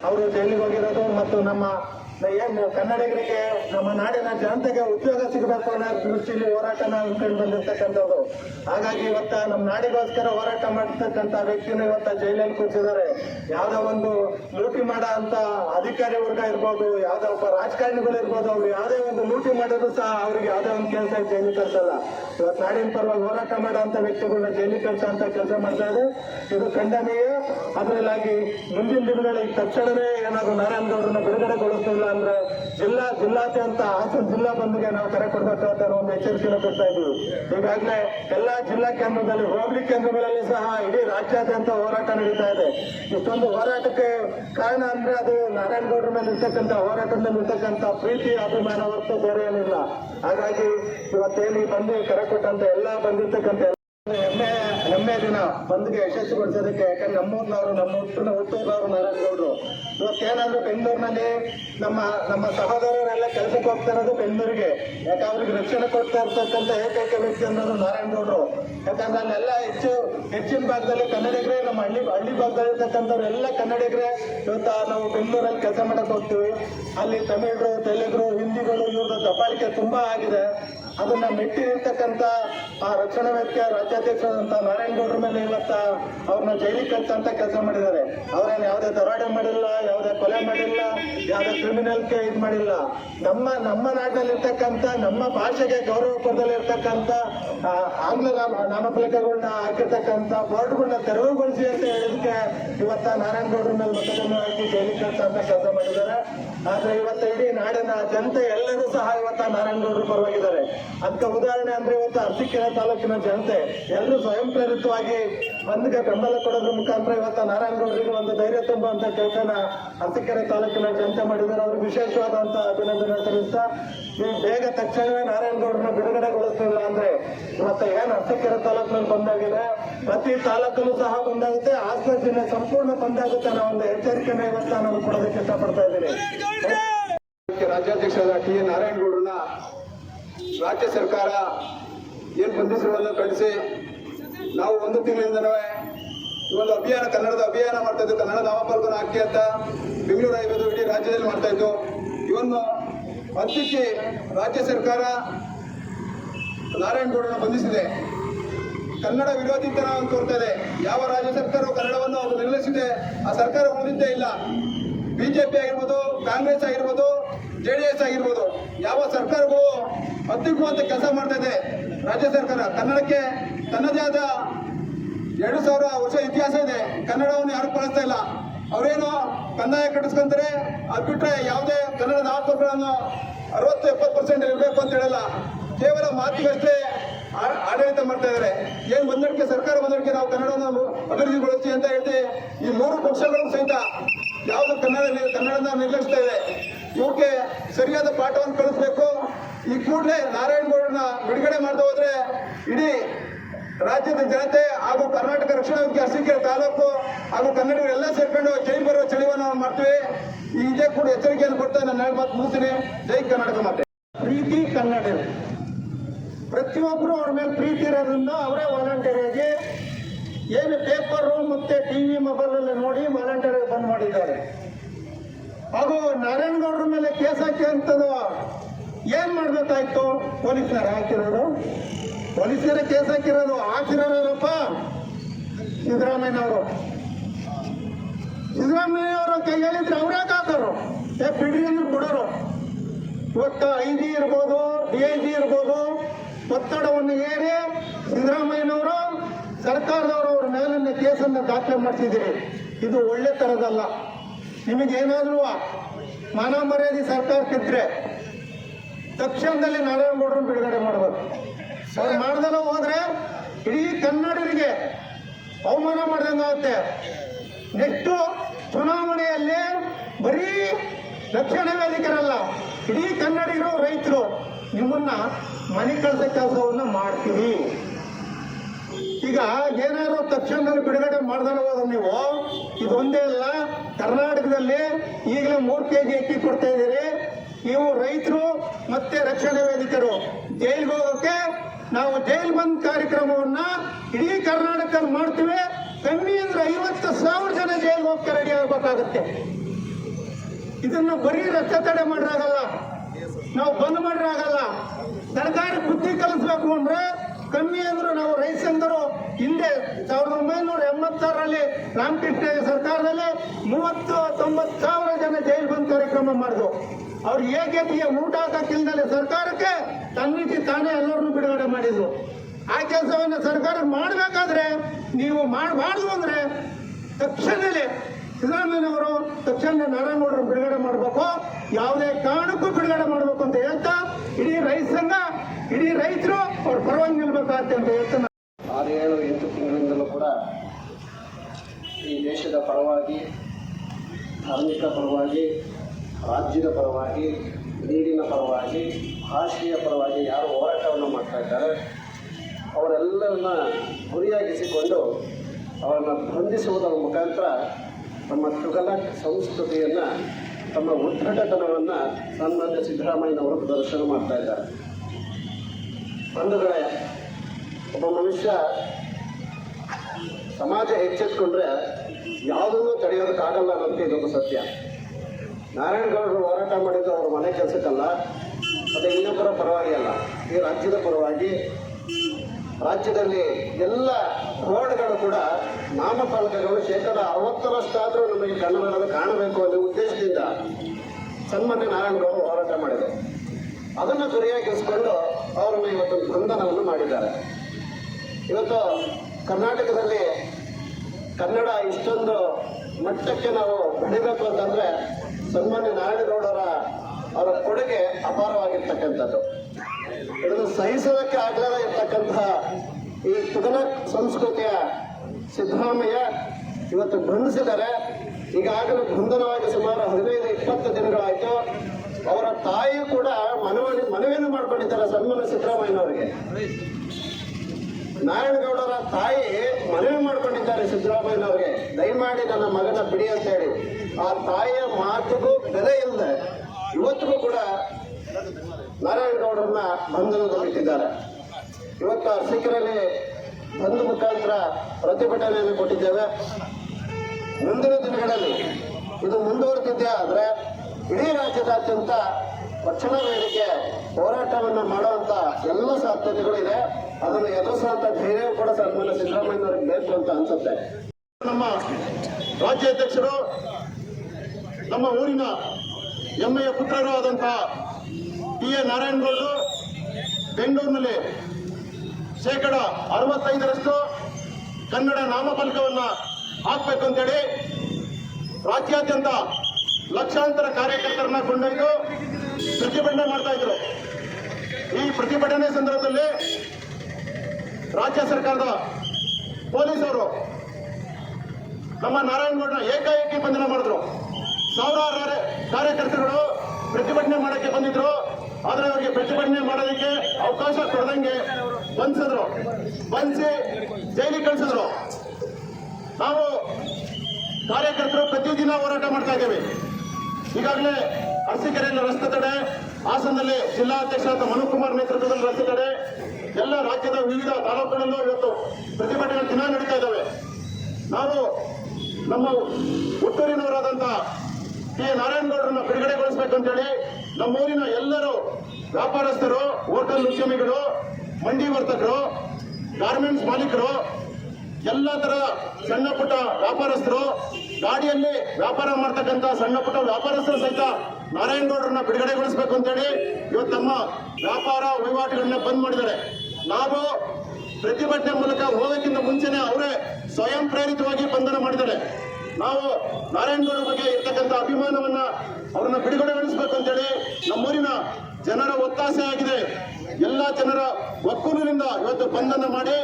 ಅವರು ಜೈಲಿಗೆ ಹೋಗಿರೋದು ಮತ್ತು ನಮ್ಮ ಏನು ಕನ್ನಡಿಗರಿಗೆ ನಮ್ಮ ನಾಡಿನ ಜನತೆಗೆ ಉದ್ಯೋಗ ಸಿಗಬೇಕು ಅನ್ನೋ ದೃಷ್ಟಿಯಲ್ಲಿ ಹೋರಾಟ ಕಂಡು ಬಂದಿರ್ತಕ್ಕಂಥದ್ದು. ಹಾಗಾಗಿ ಇವತ್ತ ನಮ್ಮ ನಾಡಿಗೋಸ್ಕರ ಹೋರಾಟ ಮಾಡ್ತಕ್ಕಂಥ ವ್ಯಕ್ತಿನ ಇವತ್ತ ಜೈಲಲ್ಲಿ ಕೂತಿದ್ದಾರೆ. ಯಾವ್ದೋ ಒಂದು ಲೂಟಿ ಮಾಡೋ ಅಂತ ಅಧಿಕಾರಿ ವರ್ಗ ಇರ್ಬೋದು, ಯಾವ್ದೋ ಒಬ್ಬ ರಾಜಕಾರಣಿಗಳು ಇರ್ಬೋದು, ಅವ್ರು ಯಾವುದೇ ಒಂದು ಲೂಟಿ ಮಾಡಿದ್ರು ಸಹ ಅವ್ರಿಗೆ ಯಾವುದೇ ಒಂದು ಕೆಲಸ ಜೈಲಿಗೆ ಕಳ್ಸಲ್ಲ. ಇವತ್ತು ನಾಡಿನ ಪರವಾಗಿ ಹೋರಾಟ ಮಾಡೋ ಅಂತ ವ್ಯಕ್ತಿಗಳನ್ನ ಜೈಲಿಗೆ ಕಳ್ಸೋ ಅಂತ ಕೆಲಸ ಮಾಡ್ತಾ ಇದೆ. ಇದು ಖಂಡನೀಯ. ಅದರಲ್ಲಾಗಿ ಮುಂದಿನ ದಿನಗಳಲ್ಲಿ ತಕ್ಷಣವೇ ಏನಾದ್ರು ನಾರಾಯಣಗೌಡರನ್ನ ಬಿಡುಗಡೆಗೊಳಿಸಲಿಲ್ಲ ಅಂದ್ರೆ ಜಿಲ್ಲಾ ಜಿಲ್ಲಾದ್ಯಂತ ಹಾಸನ ಜಿಲ್ಲಾ ಬಂದ್ಗೆ ನಾವು ಕರೆ ಕೊಡಬೇಕಾದ ಒಂದು ಎಚ್ಚರಿಕೆಯನ್ನು ಕೊಡ್ತಾ ಇದ್ದೀವಿ. ಈಗಾಗಲೇ ಎಲ್ಲಾ ಜಿಲ್ಲಾ ಕೇಂದ್ರದಲ್ಲಿ ಹೋಬಳಿ ಕೇಂದ್ರಗಳಲ್ಲಿ ಸಹ ಇಡೀ ರಾಜ್ಯಾದ್ಯಂತ ಹೋರಾಟ ನಡೀತಾ ಇದೆ. ಇಷ್ಟೊಂದು ಹೋರಾಟಕ್ಕೆ ಕಾರಣ ಅಂದ್ರೆ ಅದು ನಾರಾಯಣಗೌಡರ ಮೇಲೆ ಇರ್ತಕ್ಕಂಥ ಹೋರಾಟದ ಮೇಲೆ ಇರ್ತಕ್ಕಂಥ ಪ್ರೀತಿ, ಅಭಿಮಾನ ಹೊರತು ಬೇರೆ ಏನಿಲ್ಲ ಹಾಗಾಗಿ ಇವತ್ತೇನು ಬಂದು ಕರೆ ಕೊಟ್ಟಂತ ಎಲ್ಲಾ ಬಂದಿರ್ತಕ್ಕಂಥ ಹೆಮ್ಮೆ ಹೆಮ್ಮೆ ದಿನ ಬಂದ್ಗೆ ಯಶಸ್ವಿಗೊಳಿಸೋದಕ್ಕೆ, ಯಾಕಂದ್ರೆ ನಮ್ಮೂರ್ನವರು ನಮ್ಮ ಹುಟ್ಟಿನ ಹುಟ್ಟೂರ್ನವರು ನಾರಾಯಣ ಗೌಡರು. ಇವತ್ತೇನಾದ್ರೂ ಬೆಂಗಳೂರಿನಲ್ಲಿ ನಮ್ಮ ನಮ್ಮ ಸಹೋದರರೆಲ್ಲ ಕೆಲಸಕ್ಕೆ ಹೋಗ್ತಾ ಇರೋದು ಬೆಂಗಳೂರಿಗೆ. ಯಾಕೆ ಅವ್ರಿಗೆ ರಕ್ಷಣೆ ಕೊಡ್ತಾ ಇರ್ತಕ್ಕಂಥ ಏಕೈಕ ವ್ಯಕ್ತಿ ಅನ್ನೋದು ನಾರಾಯಣಗೌಡರು ಯಾಕಂದ್ರೆ ಅಲ್ಲೆಲ್ಲ ಹೆಚ್ಚು, ಹೆಚ್ಚಿನ ಭಾಗದಲ್ಲಿ ಕನ್ನಡಿಗರೇ ನಮ್ಮ ಹಳ್ಳಿ ಹಳ್ಳಿ ಭಾಗದಲ್ಲಿ ಇರ್ತಕ್ಕಂಥವ್ರೆಲ್ಲ ಕನ್ನಡಿಗರೇ ಇವತ್ತು ನಾವು ಬೆಂಗಳೂರಲ್ಲಿ ಕೆಲಸ ಮಾಡಕ್ಕೆ ಹೋಗ್ತೀವಿ. ಅಲ್ಲಿ ತಮಿಳರು ತೆಲುಗರು ಹಿಂದಿಗಳು, ಇವ್ರದ್ದು ದಬ್ಬಾಳಿಕೆ ತುಂಬಾ ಆಗಿದೆ. ಅದನ್ನ ಮೆಟ್ಟಿ ನಿರ್ತಕ್ಕಂಥ ಆ ರಕ್ಷಣಾ ವ್ಯಕ್ತಿಯ ರಾಜ್ಯಾಧ್ಯಕ್ಷರಾದಂತ ನಾರಾಯಣಗೌಡರ ಮೇಲೆ ಇವತ್ತ ಅವ್ರನ್ನ ಜೈಲಿಗೆ ಕಳ್ಸಂತ ಕೆಲಸ ಮಾಡಿದ್ದಾರೆ. ಅವ್ರೇನು ಯಾವುದೇ ದರೋಡೆ ಮಾಡಿಲ್ಲ ಯಾವುದೇ ಕೊಲೆ ಮಾಡಿಲ್ಲ ಯಾವುದೇ ಕ್ರಿಮಿನಲ್ ಇದು ಮಾಡಿಲ್ಲ. ನಮ್ಮ ನಮ್ಮ ನಾಡಿನಲ್ಲಿ ಇರ್ತಕ್ಕಂತ ನಮ್ಮ ಭಾಷೆಗೆ ಗೌರವ ಆ, ಆಂಗ್ಲ ನಾಮ ನಾಮಫಲಕಗಳನ್ನ ಹಾಕಿರ್ತಕ್ಕಂಥ ಬೋರ್ಡ್ಗಳನ್ನ ತೆರವುಗೊಳಿಸಿ ಅಂತ ಹೇಳಿದಕ್ಕೆ ಇವತ್ತ ನಾರಾಯಣಗೌಡರ ಮೇಲೆ ಮತದಾನ ಹಾಕಿ ಜೈಲಿಗೆ ಕಳ್ಸ ಅಂತ ಕೆಲಸ ಮಾಡಿದ್ದಾರೆ. ಆದ್ರೆ ಇವತ್ತ ಇಡೀ ನಾಡಿನ ಜನತೆ ಎಲ್ಲರೂ ಸಹ ಇವತ್ತ ನಾರಾಯಣಗೌಡರು ಪರವಾಗಿದ್ದಾರೆ. ಅದಕ್ಕೆ ಉದಾಹರಣೆ ಅಂದ್ರೆ ಇವತ್ತು ಅರಸೀಕೆರೆ ತಾಲೂಕಿನ ಜನತೆ ಎಲ್ಲರೂ ಸ್ವಯಂ ಪ್ರೇರಿತವಾಗಿ ಬಂದ್ಗೆ ಬೆಂಬಲ ಕೊಡೋದ್ರ ಮುಖಾಂತರ ಇವತ್ತ ನಾರಾಯಣಗೌಡರಿಗೆ ಒಂದು ಧೈರ್ಯ ತುಂಬುವಂತ ಕೆಲಸನ ಅರಸೀಕೆರೆ ತಾಲೂಕಿನ ಜನತೆ ಮಾಡಿದ್ದಾರೆ. ಅವ್ರಿಗೆ ವಿಶೇಷವಾದಂತಹ ಅಭಿನಂದನೆ ಸಲ್ಲಿಸ್ತಾ ಈ ಬೇಗ ತಕ್ಷಣವೇ ನಾರಾಯಣಗೌಡರನ್ನ ಬಿಡುಗಡೆಗೊಳಿಸಲಿಲ್ಲ ಅಂದ್ರೆ ಮತ್ತೆ ಏನ್ ಅರ್ಸಕೆರೆ ತಾಲೂಕಿನಲ್ಲಿ ಬಂದಾಗಿದೆ? ಪ್ರತಿ ತಾಲೂಕಲ್ಲೂ ಸಹ ಬಂದಾಗುತ್ತೆ. ಹಾಸನ ಜಿಲ್ಲೆ ಸಂಪೂರ್ಣ ಬಂದಾಗುತ್ತೆ ಅನ್ನೋ ಒಂದು ಎಚ್ಚರಿಕೆನ ಇವತ್ತು ನಾನು ಕೊಡೋದಕ್ಕೆ ಇಷ್ಟಪಡ್ತಾ ಇದ್ದೀನಿ. ರಾಜ್ಯಾಧ್ಯಕ್ಷರಾದ ಟಿ ಎನ್ ನಾರಾಯಣಗೌಡರನ್ನ ರಾಜ್ಯ ಸರ್ಕಾರ ಏನು ಬಂಧಿಸಿರುವುದನ್ನು ಖಂಡಿಸಿ ನಾವು ಒಂದು ತಿಂಗಳಿಂದನೂ ಇವೊಂದು ಅಭಿಯಾನ, ಕನ್ನಡದ ಅಭಿಯಾನ ಮಾಡ್ತಾ ಇದ್ದು ಕನ್ನಡ ನಾಮಫಲಕನ ಹಾಕಿ ಅಂತ ಬೆಂಗಳೂರು ಐವತ್ತು ಇಡೀ ರಾಜ್ಯದಲ್ಲಿ ಮಾಡ್ತಾ ಇದ್ದು ಇವನ್ನು ಅಧ್ಯಕ್ಷಿ ರಾಜ್ಯ ಸರ್ಕಾರ ನಾರಾಯಣಗೌಡನ ಬಂಧಿಸಿದೆ. ಕನ್ನಡ ವಿರೋಧಿತನ ಅಂತ ತೋರ್ತಾ ಇದೆ. ಯಾವ ರಾಜ್ಯ ಸರ್ಕಾರವು ಕನ್ನಡವನ್ನು ಅವರು ನಿರ್ಲಕ್ಷಿಸಿದೆ ಆ ಸರ್ಕಾರ ಉಳಿದಿದ್ದೇ ಇಲ್ಲ. ಬಿಜೆಪಿ ಆಗಿರ್ಬೋದು, ಕಾಂಗ್ರೆಸ್ ಆಗಿರ್ಬೋದು, ಜೆ ಡಿ ಎಸ್ ಆಗಿರ್ಬೋದು, ಯಾವ ಸರ್ಕಾರಗಳು ಹತ್ತಿಕ್ಕುವಂತ ಕೆಲಸ ಮಾಡ್ತಾ ಇದೆ. ರಾಜ್ಯ ಸರ್ಕಾರ, ಕನ್ನಡಕ್ಕೆ ತನ್ನದೇ ಆದ ಎರಡು ಸಾವಿರ ವರ್ಷ ಇತಿಹಾಸ ಇದೆ. ಕನ್ನಡವನ್ನು ಯಾರು ಬಳಸ್ತಾ ಇಲ್ಲ. ಅವರೇನು ಕಂದಾಯ ಕಟ್ಟಿಸ್ಕೊಂತಾರೆ, ಅದು ಬಿಟ್ಟರೆ ಯಾವುದೇ ಕನ್ನಡ ಆಫರ್ಗಳನ್ನು ಅರವತ್ತು ಎಪ್ಪತ್ತು ಪರ್ಸೆಂಟ್ ಇರಬೇಕು ಅಂತ ಹೇಳಲ್ಲ. ಕೇವಲ ಮಾತಿಗಷ್ಟೇ ಆಡಳಿತ ಮಾಡ್ತಾ ಇದ್ದಾರೆ ಏನು ಬಂದಡಿಕೆ, ಸರ್ಕಾರ ಬಂದಡಿಕೆ ನಾವು ಕನ್ನಡವನ್ನು ಅಭಿವೃದ್ಧಿಗೊಳಿಸ್ತೀವಿ ಅಂತ ಹೇಳ್ತಿ ಈ ಮೂರು ಪಕ್ಷಗಳು ಸಹಿತ ಯಾವುದು ಕನ್ನಡ ಕನ್ನಡನ ನಿರ್ಲಕ್ಷಿಸ್ತಾ ಇದೆ. ಇವಕ್ಕೆ ಸರಿಯಾದ ಪಾಠವನ್ನು ಕಳಿಸ್ಬೇಕು ಈ ಕೂಡಲೇ ನಾರಾಯಣಗೌಡರನ್ನ ಬಿಡುಗಡೆ ಮಾಡ್ತಾ ಹೋದ್ರೆ ಇಡೀ ರಾಜ್ಯದ ಜನತೆ ಹಾಗೂ ಕರ್ನಾಟಕ ರಕ್ಷಣಾ ವೇದಿಕೆ ಅರಸೀಕೆರೆ ತಾಲೂಕು ಹಾಗೂ ಕನ್ನಡಿಗರೆಲ್ಲ ಸೇರ್ಕೊಂಡು ಜೈ ಬರುವ ಚಳಿವನ್ನು ನಾವು ಮಾಡ್ತೀವಿ. ಇದೇ ಕೂಡ ಎಚ್ಚರಿಕೆಯನ್ನು ಕೊಡ್ತಾ ನಾನು ಎರಡು ಮಾತು ಮುಗಿಸ್ತೀನಿ. ಜೈ ಕರ್ನಾಟಕ ಮಾತೆ. ಪ್ರೀತಿ ಕನ್ನಡ ಪ್ರತಿಯೊಬ್ಬರು ಅವ್ರ ಮೇಲೆ ಪ್ರೀತಿ ಇರೋದ್ರಿಂದ ಅವರೇ ವಾಲಂಟಿಯರ್ ಆಗಿ ಏನು ಪೇಪರು ಮತ್ತೆ ಟಿವಿ ಮೊಬೈಲ್ ಅಲ್ಲಿ ನೋಡಿ ವಾಲಂಟಿಯರ್ ಬಂದ್ ಮಾಡಿದ್ದಾರೆ. ಹಾಗೂ ನಾರಾಯಣಗೌಡರ ಮೇಲೆ ಕೇಸ್ ಹಾಕಿ ಅಂತದ್ದು ಏನ್ ಮಾಡ್ಬೇಕಾಯ್ತು? ಪೊಲೀಸರು ಹಾಕಿರೋದು? ಪೊಲೀಸರೇ ಕೇಸ್ ಹಾಕಿರೋದು ಹಾಕಿರೋರಪ್ಪ ಸಿದ್ದರಾಮಯ್ಯನವರು. ಕೈ ಹೇಳಿದ್ರೆ ಅವರೇ ಹಾಕೋರು? ಏ ಬಿಡ್ರಿ ಅಂದ್ರೆ ಬಿಡೋರು ಇವತ್ತು ಐ ಜಿ ಇರ್ಬೋದು ಡಿ ಐ ಜಿ ಇರ್ಬೋದು, ಒತ್ತಡವನ್ನು ಏರಿ ಸಿದ್ದರಾಮಯ್ಯನವರು ಸರ್ಕಾರದವರು ಅವ್ರ ಮೇಲಿನ ಕೇಸನ್ನು ದಾಖಲೆ ಮಾಡಿಸಿದ್ದೀರಿ ಇದು ಒಳ್ಳೆ ತರದಲ್ಲ. ನಿಮಗೇನಾದರೂ ಮಾನ ಮರ್ಯಾದೆ ಸರ್ಕಾರಕ್ಕಿದ್ರೆ ತಕ್ಷಣದಲ್ಲಿ ನಾರಾಯಣಗೌಡರನ್ನು ಬಿಡುಗಡೆ ಮಾಡಬೇಕು. ಅವ್ರು ಮಾಡ್ದಲ್ಲ ಹೋದ್ರೆ ಇಡೀ ಕನ್ನಡರಿಗೆ ಅವಮಾನ ಮಾಡಿದಂಗಾಗುತ್ತೆ ನೆಕ್ಸ್ಟು ಚುನಾವಣೆಯಲ್ಲಿ ಬರೀ ರಕ್ಷಣೆ ವೇದಿಕರಲ್ಲ, ಇಡೀ ಕನ್ನಡಿಗರು, ರೈತರು ನಿಮ್ಮನ್ನ ಮನೆ ಕಳ್ಸೋ ಕೆಲಸವನ್ನ ಮಾಡ್ತೀವಿ. ಈಗ ಏನಾದ್ರು ತಕ್ಷಣದಲ್ಲಿ ಬಿಡುಗಡೆ ಹೋದ್ರೆ ನೀವು, ಇದೊಂದೇ ಅಲ್ಲ, ಕರ್ನಾಟಕದಲ್ಲಿ ಈಗಲೇ ಮೂರು ಕೆ ಜಿ ಅಕ್ಕಿ ಕೊಡ್ತಾ ಇದ್ದೀರಿ. ನೀವು ರೈತರು ಮತ್ತೆ ರಕ್ಷಣೆ ವೇದಿಕರು, ಜೈಲಿಗೆ ಹೋಗೋಕೆ ನಾವು ಜೈಲ್ ಬಂದ್ ಕಾರ್ಯಕ್ರಮವನ್ನ ಇಡೀ ಕರ್ನಾಟಕದಲ್ಲಿ ಮಾಡ್ತೀವಿ. ಕಮ್ಮಿ ಅಂದ್ರೆ ಐವತ್ತು ಸಾವಿರ ಜನ ಜೈಲ್ ಹೋಗಕ್ಕೆ ರೆಡಿ ಆಗಬೇಕಾಗುತ್ತೆ. ಇದನ್ನು ಬರೀ ರಕ್ತ ತಡೆ ಮಾಡ್ರಾಗಲ್ಲ. ನಾವು ಬಂದ್ ಮಾಡ್ರಾಗಲ್ಲ. ಸರ್ಕಾರ ಬುದ್ಧಿ ಕಲಿಸ್ಬೇಕು ಅಂದ್ರೆ ಕಮ್ಮಿ ಅಂದ್ರು ನಾವು ಸಂಘರು ಹಿಂದೆ ಸಾವಿರದ ಒಂಬೈನೂರ ಎಂಬತ್ತಾರರಲ್ಲಿ ರಾಮಕೃಷ್ಣ ಸರ್ಕಾರದಲ್ಲಿ ಮೂವತ್ತು ತೊಂಬತ್ತು ಸಾವಿರ ಜನ ಜೈಲು ಬಂದ್ ಕಾರ್ಯಕ್ರಮ ಮಾಡಿದ್ರು ಅವ್ರು ಏಕತೆಯ ಊಟ ಹಾಕಿಲ್ದಲೆ ಸರ್ಕಾರಕ್ಕೆ ತನ್ನಿಸಿ ತಾನೇ ಎಲ್ಲರನ್ನು ಬಿಡುಗಡೆ ಮಾಡಿದ್ರು. ಆ ಕೆಲಸವನ್ನು ಸರ್ಕಾರ ಮಾಡಬೇಕಾದ್ರೆ ನೀವು ಮಾಡಬಾರ್ದು ಅಂದ್ರೆ ತಕ್ಷಣವೇ ಸಿದ್ದರಾಮಯ್ಯನವರು ತಕ್ಷಣ ನಾರಾಯಣಗೌಡರು ಬಿಡುಗಡೆ ಮಾಡಬೇಕು. ಯಾವುದೇ ಕಾರಣಕ್ಕೂ ಬಿಡುಗಡೆ ಮಾಡಬೇಕು ಅಂತ ಹೇಳ್ತಾ ಇಡೀ ರೈತ ಸಂಘ ಇಡೀ ರೈತರು ಅವ್ರ ಪರವಾಗಿ ನಿಲ್ಬೇಕಾಗತ್ತೆ ಅಂತ ಹೇಳ್ತಾ ಆರು ಎಂಟು ತಿಂಗಳಿಂದಲೂ ಕೂಡ ಈ ದೇಶದ ಪರವಾಗಿ, ಧಾರ್ಮಿಕ ಪರವಾಗಿ ರಾಜ್ಯದ ಪರವಾಗಿ, ನೀರಿನ ಪರವಾಗಿ, ಭಾಷೆಯ ಪರವಾಗಿ ಯಾರು ಹೋರಾಟವನ್ನು ಮಾಡ್ತಾ ಇದ್ದಾರೆ, ಅವರೆಲ್ಲರನ್ನ ಗುರಿಯಾಗಿಸಿಕೊಂಡು ಅವರನ್ನು ಬಂಧಿಸುವುದರ ಮುಖಾಂತರ ನಮ್ಮ ತುಗಲಕ್ ಸಂಸ್ಕೃತಿಯನ್ನು, ತಮ್ಮ ಉದ್ಘಟತನವನ್ನು ಸನ್ಮಾನ್ಯ ಸಿದ್ದರಾಮಯ್ಯನವರು ಪ್ರದರ್ಶನ ಮಾಡ್ತಾ ಇದ್ದಾರೆ. ಬಂಧುಗಳೇ, ಒಬ್ಬ ಮನುಷ್ಯ ಸಮಾಜ ಎಚ್ಚೆತ್ಕೊಂಡ್ರೆ ಯಾವುದನ್ನು ತಡೆಯೋದಕ್ಕಾಗಲ್ಲ ಅನ್ನೋದಕ್ಕೆ ಇದೊಂದು ಸತ್ಯ. ನಾರಾಯಣಗೌಡರು ಹೋರಾಟ ಮಾಡಿದ್ದು ಅವ್ರ ಮನೆ ಕೆಲಸಕ್ಕಲ್ಲ, ಮತ್ತು ಇನ್ನೊಬ್ಬರ ಪರವಾಗಿ ಅಲ್ಲ ಈ ರಾಜ್ಯದ ಪರವಾಗಿ ರಾಜ್ಯದಲ್ಲಿ ಎಲ್ಲ ರೋಡ್ಗಳು ಕೂಡ ನಾಮಫಲಕಗಳು ಶೇಕಡ ಅರವತ್ತರಷ್ಟಾದರೂ ನಮಗೆ ಕನ್ನಡದ ಕಾಣಬೇಕು ಅನ್ನೋ ಉದ್ದೇಶದಿಂದ ಸನ್ಮಾನ್ಯ ನಾರಾಯಣಗೌಡರು ಹೋರಾಟ ಮಾಡಿದರು. ಅದನ್ನು ಗುರಿಯಾಗಿರಿಸಿಕೊಂಡು ಅವರನ್ನು ಇವತ್ತು ಬಂಧನವನ್ನು ಮಾಡಿದ್ದಾರೆ. ಇವತ್ತು ಕರ್ನಾಟಕದಲ್ಲಿ ಕನ್ನಡ ಇಷ್ಟೊಂದು ಮಟ್ಟಕ್ಕೆ ನಾವು ಬೆಳಿಬೇಕು ಅಂತಂದ್ರೆ ಸನ್ಮಾನ್ಯ ನಾರಾಯಣಗೌಡರ ಅವರ ಕೊಡುಗೆ ಅಪಾರವಾಗಿರ್ತಕ್ಕಂಥದ್ದು. ಇದನ್ನು ಸಹಿಸೋದಕ್ಕೆ ಆಗ್ಲಾರ ಇರ್ತಕ್ಕಂತಹ ಈ ತುಗನ ಸಂಸ್ಕೃತಿಯ ಸಿದ್ದರಾಮಯ್ಯ ಇವತ್ತು ಬಂಧಿಸಿದ್ದಾರೆ. ಈಗಾಗಲೇ ಬಂಧನವಾಗಿ ಸುಮಾರು ಹದಿನೈದು, ಇಪ್ಪತ್ತು ದಿನಗಳಾಯಿತು. ಅವರ ತಾಯಿ ಕೂಡ ಮನವಿ ಮನವಿಯನ್ನು ಮಾಡ್ಕೊಂಡಿದ್ದಾರೆ ಸನ್ಮಾನ್ಯ ಸಿದ್ದರಾಮಯ್ಯನವರಿಗೆ. ನಾರಾಯಣಗೌಡರ ತಾಯಿ ಮನವಿ ಮಾಡ್ಕೊಂಡಿದ್ದಾರೆ. ಸಿದ್ದರಾಮಯ್ಯನವರಿಗೆ, ದಯಮಾಡಿ ನನ್ನ ಮಗನ ಬಿಡಿ ಅಂತ ಹೇಳಿ. ಆ ತಾಯಿಯ ಮಾತಿಗೂ ಬೆಲೆ ಇಲ್ಲದೆ ಇವತ್ತಿಗೂ ಕೂಡ ನಾರಾಯಣಗೌಡರನ್ನ ಬಂಧನದಲ್ಲಿಟ್ಟಿದ್ದಾರೆ ಇವತ್ತು ಅರ್ಸಿಕರಲ್ಲಿ ಬಂಧು ಮುಖಾಂತರ ಪ್ರತಿಭಟನೆಯನ್ನು ಕೊಟ್ಟಿದ್ದೇವೆ. ಮುಂದಿನ ದಿನಗಳಲ್ಲಿ ಇದು ಮುಂದುವರೆದಿದ್ದೇ ಆದರೆ ಇಡೀ ರಾಜ್ಯದಾದ್ಯಂತ ರಕ್ಷಣಾ ವೇದಿಕೆ ಹೋರಾಟವನ್ನು ಮಾಡುವಂತ ಎಲ್ಲ ಸಾಧ್ಯತೆಗಳು ಇದೆ ಅದನ್ನು ಎದುರಿಸುವಂತ ಧೈರ್ಯ ಕೂಡ ಸನ್ಮಾನ್ಯ ಸಿದ್ದರಾಮಯ್ಯನವರಿಗೆ ಬೇಕು ಅಂತ ಅನ್ಸುತ್ತೆ. ನಮ್ಮ ರಾಜ್ಯಾಧ್ಯಕ್ಷರು ನಮ್ಮ ಊರಿನ ಹೆಮ್ಮೆಯ ಪುತ್ರರು ಆದಂತಹ ಟಿ ಎ ನಾರಾಯಣಗೌಡರು ಬೆಂಗಳೂರಿನಲ್ಲಿ ಶೇಕಡ ಅರವತ್ತೈದರಷ್ಟು ಕನ್ನಡ ನಾಮಫಲಕವನ್ನು ಹಾಕ್ಬೇಕು ಅಂತೇಳಿ ರಾಜ್ಯಾದ್ಯಂತ ಲಕ್ಷಾಂತರ ಕಾರ್ಯಕರ್ತರನ್ನ ಕೊಂಡೊಯ್ದು ಪ್ರತಿಭಟನೆ ಮಾಡ್ತಾ ಇದ್ರು. ಈ ಪ್ರತಿಭಟನೆ ಸಂದರ್ಭದಲ್ಲಿ ರಾಜ್ಯ ಸರ್ಕಾರದ ಪೊಲೀಸರು ನಮ್ಮ ನಾರಾಯಣಗೌಡನ ಏಕಾಏಕಿ ಬಂಧನ ಮಾಡಿದ್ರು. ಸಾವಿರಾರು ಕಾರ್ಯಕರ್ತರು ಪ್ರತಿಭಟನೆ ಮಾಡೋಕ್ಕೆ ಬಂದಿದ್ರು. ಆದರೆ ಅವರಿಗೆ ಪ್ರತಿಭಟನೆ ಮಾಡೋದಕ್ಕೆ ಅವಕಾಶ ಕೊಡದಂಗೆ ಬಂಧಿಸಿದ್ರು ಬಂಧಿಸಿ ಜೈಲಿಗೆ ಕಳಿಸಿದ್ರು. ನಾವು ಕಾರ್ಯಕರ್ತರು ಪ್ರತಿದಿನ ಹೋರಾಟ ಮಾಡ್ತಾ ಇದ್ದೇವೆ. ಈಗಾಗಲೇ ಅರಸೀಕೆರೆಯಲ್ಲಿ ರಸ್ತೆ ತಡೆ ಹಾಸನದಲ್ಲಿ ಜಿಲ್ಲಾಧ್ಯಕ್ಷರಾದ ಮನುಕುಮಾರ್ ನೇತೃತ್ವದಲ್ಲಿ ತಡೆ ಎಲ್ಲ ರಾಜ್ಯದ ವಿವಿಧ ತಾಲೂಕುಗಳಲ್ಲೂ ಇವತ್ತು ಪ್ರತಿಭಟನೆ ದಿನ ನಡೀತಾ ಇದ್ದಾವೆ. ನಾವು ನಮ್ಮ ಹುಟ್ಟೂರಿನವರಾದಂತ ಟಿ ನಾರಾಯಣಗೌಡರನ್ನ ಅಂತೇಳಿ ನಮ್ಮೂರಿನ ಎಲ್ಲರೂ ವ್ಯಾಪಾರಸ್ಥರು, ಹೋಟೆಲ್ ಉದ್ಯಮಿಗಳು, ಮಂಡಿ ವರ್ತಕರು, ಗಾರ್ಮೆಂಟ್ಸ್ ಮಾಲೀಕರು, ಎಲ್ಲ ತರ ಸಣ್ಣ ಪುಟ್ಟ ವ್ಯಾಪಾರಸ್ಥರು, ಗಾಡಿಯಲ್ಲಿ ವ್ಯಾಪಾರ ಮಾಡ್ತಕ್ಕಂಥ ಸಣ್ಣ ಪುಟ್ಟ ವ್ಯಾಪಾರಸ್ಥರು ಸಹಿತ ನಾರಾಯಣಗೌಡರನ್ನ ಬಿಡುಗಡೆಗೊಳಿಸಬೇಕು ಅಂತೇಳಿ ಇವತ್ತು ತಮ್ಮ ವ್ಯಾಪಾರ ವಹಿವಾಟುಗಳನ್ನ ಬಂದ್ ಮಾಡಿದ್ದಾರೆ. ನಾವು ಪ್ರತಿಭಟನೆ ಮೂಲಕ ಹೋಗೋಕ್ಕಿಂತ ಮುಂಚೆನೆ ಅವರೇ ಸ್ವಯಂ ಪ್ರೇರಿತವಾಗಿ ಬಂಧನ ಮಾಡಿದ್ದಾರೆ. ನಾವು ನಾರಾಯಣಗೌಡ ಬಗ್ಗೆ ಇರ್ತಕ್ಕಂಥ ಅಭಿಮಾನವನ್ನ ಅವರನ್ನ ಬಿಡುಗಡೆಗೊಳಿಸಬೇಕು ಅಂತೇಳಿ ನಮ್ಮೂರಿನ ಜನರ ಒತ್ತಾಸೆ ಆಗಿದೆ. ಎಲ್ಲ ಜನರ ಒಕ್ಕೂಲಿನಿಂದ ಇವತ್ತು ಬಂಧನ ಮಾಡಿ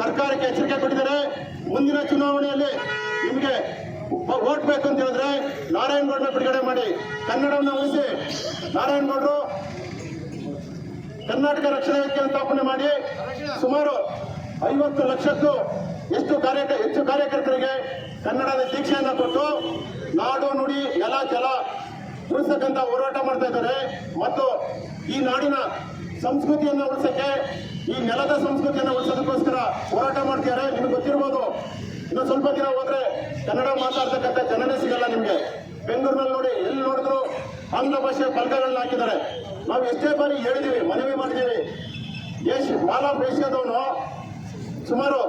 ಸರ್ಕಾರಕ್ಕೆ ಎಚ್ಚರಿಕೆ ಕೊಟ್ಟಿದ್ದಾರೆ. ಮುಂದಿನ ಚುನಾವಣೆಯಲ್ಲಿ ನಿಮಗೆ ವೋಟ್ ಬೇಕು ಅಂತ ಹೇಳಿದ್ರೆ ನಾರಾಯಣಗೌಡನ ಬಿಡುಗಡೆ ಮಾಡಿ. ಕನ್ನಡವನ್ನು ಉಳಿಸಿ. ನಾರಾಯಣಗೌಡರು ಕರ್ನಾಟಕ ರಕ್ಷಣಾ ವೇದಿಕೆಯನ್ನು ಸ್ಥಾಪನೆ ಮಾಡಿ ಸುಮಾರು ಐವತ್ತು ಲಕ್ಷಕ್ಕೂ ಎಷ್ಟು ಕಾರ್ಯ ಹೆಚ್ಚು ಕಾರ್ಯಕರ್ತರಿಗೆ ಕನ್ನಡದ ದೀಕ್ಷೆಯನ್ನು ಕೊಟ್ಟು ನಾಡು ನುಡಿ, ನೆಲ, ಜಲ ಉಳಿಸಕ್ಕಂತ ಹೋರಾಟ ಮಾಡ್ತಾ ಇದ್ದಾರೆ. ಮತ್ತು ಈ ನಾಡಿನ ಸಂಸ್ಕೃತಿಯನ್ನ ಉಳಿಸಕ್ಕೆ, ಈ ನೆಲದ ಸಂಸ್ಕೃತಿಯನ್ನ ಉಳಿಸೋದಕ್ಕೋಸ್ಕರ ಹೋರಾಟ ಮಾಡ್ತಿದ್ದಾರೆ. ನಿಮ್ಗೆ ಗೊತ್ತಿರ್ಬೋದು. ಇನ್ನು ಸ್ವಲ್ಪ ದಿನ ಹೋದ್ರೆ ಕನ್ನಡ ಮಾತಾಡ್ತಕ್ಕಂಥ ಜನನೇ ಸಿಗಲ್ಲ ನಿಮಗೆ. ಬೆಂಗಳೂರಿನಲ್ಲಿ ನೋಡಿ, ಎಲ್ಲಿ ನೋಡಿದ್ರು ಆಂಗ್ಲ ಭಾಷೆ ಫಲಕಗಳನ್ನ ಹಾಕಿದ್ದಾರೆ. ನಾವು ಎಷ್ಟೇ ಬಾರಿ ಹೇಳಿದ್ದೀವಿ ಮನವಿ ಮಾಡಿದ್ದೀವಿ ಏಷ್ ಮಾಲ್ ಏಷ್ಯಾದವನು ಸುಮಾರು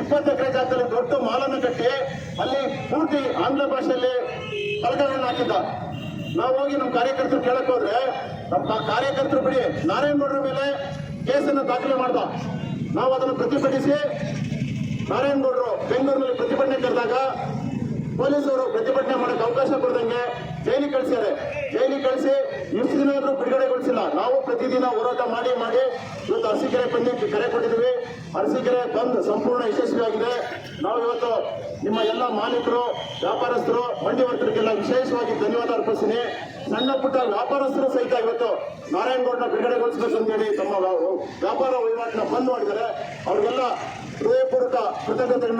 ಇಪ್ಪತ್ತು ಎಕರೆ ಜಾಗದಲ್ಲಿ ದೊಡ್ಡ ಮಾಲನ್ನು ಕಟ್ಟಿ ಅಲ್ಲಿ ಪೂರ್ತಿ ಆಂಗ್ಲ ಭಾಷೆಯಲ್ಲಿ ಫಲಕಗಳನ್ನ ಹಾಕಿದ್ದ. ನಾವು ಹೋಗಿ ನಮ್ಮ ಕಾರ್ಯಕರ್ತರು ಕೇಳಕ್ ಹೋದ್ರೆ, ನಮ್ಮ ಕಾರ್ಯಕರ್ತರು ಬಿಡಿ, ನಾರಾಯಣಗೌಡರ ಮೇಲೆ ಕೇಸನ್ನು ದಾಖಲೆ ಮಾಡ್ದ. ನಾವು ಅದನ್ನು ಪ್ರತಿಭಟಿಸಿ ನಾರಾಯಣಗೌಡರು ಬೆಂಗಳೂರಿನಲ್ಲಿ ಪ್ರತಿಭಟನೆ ಕರೆದಾಗ ಪೊಲೀಸರು ಪ್ರತಿಭಟನೆ ಮಾಡಕ್ಕೆ ಅವಕಾಶ ಕೊಡದಂಗೆ ಜೈಲಿಗೆ ಕಳಿಸ್ಯಾರೆ. ಜೈಲಿಗೆ ಕಳಿಸಿ ಇಷ್ಟು ದಿನ ಆದರೂ ಬಿಡುಗಡೆಗೊಳಿಸಿಲ್ಲ. ನಾವು ಪ್ರತಿದಿನ ಹೋರಾಟ ಮಾಡಿ ಮಾಡಿ ಇವತ್ತು ಅರಸೀಕೆರೆ ಬಂದು ಕರೆ ಕೊಟ್ಟಿದ್ವಿ ಅರಸೀಕೆರೆ ಬಂದ್ ಸಂಪೂರ್ಣ ಯಶಸ್ವಿಯಾಗಿದೆ ನಾವು ಇವತ್ತು ನಿಮ್ಮ ಎಲ್ಲ ಮಾಲೀಕರು, ವ್ಯಾಪಾರಸ್ಥರು ಮಂಡಿ ವರ್ತರಿಗೆಲ್ಲ ವಿಶೇಷವಾಗಿ ಧನ್ಯವಾದ ಅರ್ಪಿಸ್ತೀನಿ. ಸಣ್ಣ ಪುಟ್ಟ ವ್ಯಾಪಾರಸ್ಥರು ಸಹಿತ ಇವತ್ತು ನಾರಾಯಣಗೌಡನ ಬಿಡುಗಡೆಗೊಳಿಸಬೇಕು ಅಂತೇಳಿ ತಮ್ಮ ವ್ಯಾ- ವ್ಯಾಪಾರ ವಹಿವಾಟನ್ನ ಬಂದ್ ಮಾಡಿದ್ದಾರೆ. ಅವ್ರಿಗೆಲ್ಲ హృదయపూర్వక కృతజ్ఞతలు